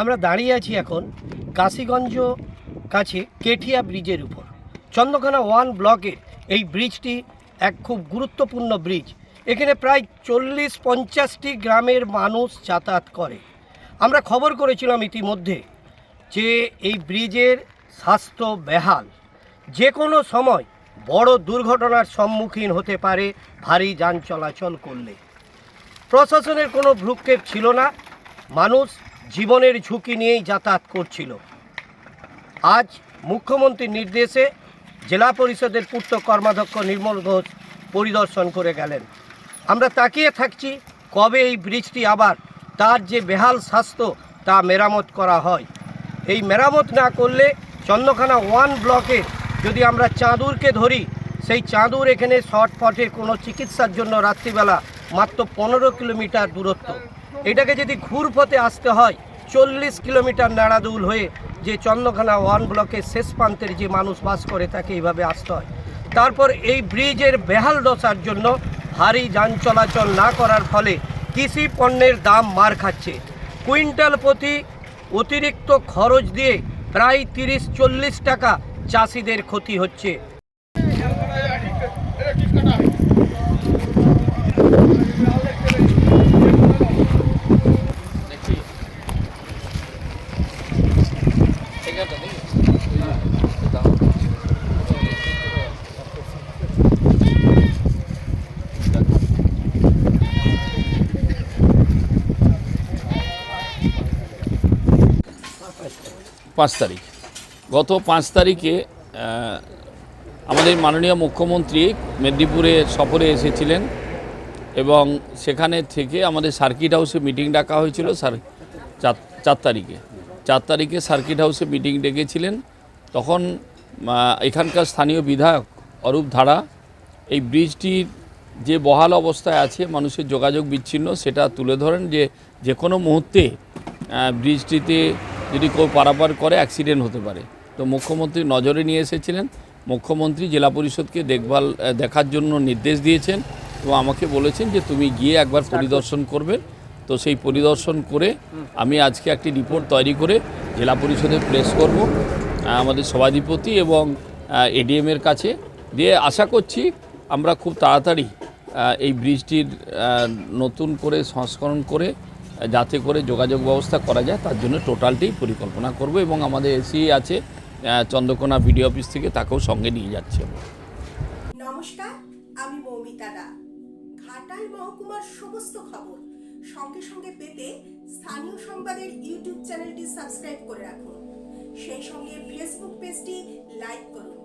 আমরা দাঁড়িয়ে আছি এখন কাশীগঞ্জ কাছে কেঠিয়া ব্রিজের উপর। চন্দ্রখানা ওয়ান ব্লকের এই ব্রিজটি এক খুব গুরুত্বপূর্ণ ব্রিজ। এখানে প্রায় চল্লিশ পঞ্চাশটি গ্রামের মানুষ যাতায়াত করে। আমরা খবর করেছিলাম ইতিমধ্যে যে এই ব্রিজের স্বাস্থ্য বেহাল। যে কোনো সময় বড় দুর্ঘটনার সম্মুখীন হতে পারে, ভারী যান চলাচল করলে। প্রশাসনের কোনো ভ্রুক্ষেপ ছিল না। মানুষ জীবনের ঝুঁকি নিয়েই যাতায়াত করছিল। আজ মুখ্যমন্ত্রীর নির্দেশে জেলা পরিষদের পূর্ত কর্মাধ্যক্ষ নির্মল ঘোষ পরিদর্শন করে গেলেন। আমরা তাকিয়ে থাকছি কবে এই ব্রিজটি আবার তার যে বেহাল স্বাস্থ্য তা মেরামত করা হয়। এই মেরামত না করলে চন্দ্রখানা ওয়ান ব্লকে যদি আমরা চাঁদুরকে ধরি, সেই চাঁদুর এখানে শর্টফটের কোনো চিকিৎসার জন্য রাত্রিবেলা মাত্র পনেরো কিলোমিটার দূরত্ব। এটাকে যদি ঘুরপথে আসতে হয়, চল্লিশ কিলোমিটার নাড়াদুল হয়ে যে চন্দ্রখানা ওয়ান ব্লকের শেষ প্রান্তের যে মানুষ বাস করে তাকে এইভাবে আসতে হয়। তারপর এই ব্রিজের বেহাল দশার জন্য ভারী যান চলাচল না করার ফলে কৃষি পণ্যের দাম মার খাচ্ছে। কুইন্টাল প্রতি অতিরিক্ত খরচ দিয়ে প্রায় তিরিশ চল্লিশ টাকা চাষিদের ক্ষতি হচ্ছে। পাঁচ তারিখ। গত পাঁচ তারিখে আমাদের মাননীয় মুখ্যমন্ত্রী মেদিনীপুরে সফরে এসেছিলেন এবং সেখানে থেকে আমাদের সার্কিট হাউসে মিটিং ডাকা হয়েছিল সার চার তারিখে। চার তারিখে সার্কিট হাউসে মিটিং ডেকেছিলেন। তখন এখানকার স্থানীয় বিধায়ক অরূপ ধারা এই ব্রিজটির যে বহাল অবস্থায় আছে, মানুষের যোগাযোগ বিচ্ছিন্ন, সেটা তুলে ধরেন যে যে কোনো মুহূর্তে ব্রিজটিতে যদি কেউ পারাপার করে অ্যাক্সিডেন্ট হতে পারে। তো মুখ্যমন্ত্রী নজরে নিয়ে এসেছিলেন। মুখ্যমন্ত্রী জেলা পরিষদকে দেখভাল দেখার জন্য নির্দেশ দিয়েছেন এবং আমাকে বলেছেন যে তুমি গিয়ে একবার পরিদর্শন করবে। তো সেই পরিদর্শন করে আমি আজকে একটি রিপোর্ট তৈরি করে জেলা পরিষদে প্রেস করব আমাদের সভাধিপতি এবং এডিএমের কাছে। দিয়ে আশা করছি আমরা খুব তাড়াতাড়ি এই ব্রিজটির নতুন করে সংস্করণ করে যাতে করে যোগাযোগ ব্যবস্থা করা যায়, তার জন্য টোটালটাই পরিকল্পনা করব এবং আমাদের এসি আছে চন্দ্রকোনা বিডিও অফিস থেকে তাকেও সঙ্গে নিয়ে যাচ্ছে নমস্কার, আমি মৌমিতা দা। ঘাটাল মহকুমার সমস্ত খবর সঙ্গে সঙ্গে পেতে স্থানীয় সংবাদের ইউটিউব চ্যানেলটি সাবস্ক্রাইব করে রাখুন। সেই সঙ্গে ফেসবুক পেজটি লাইক করুন।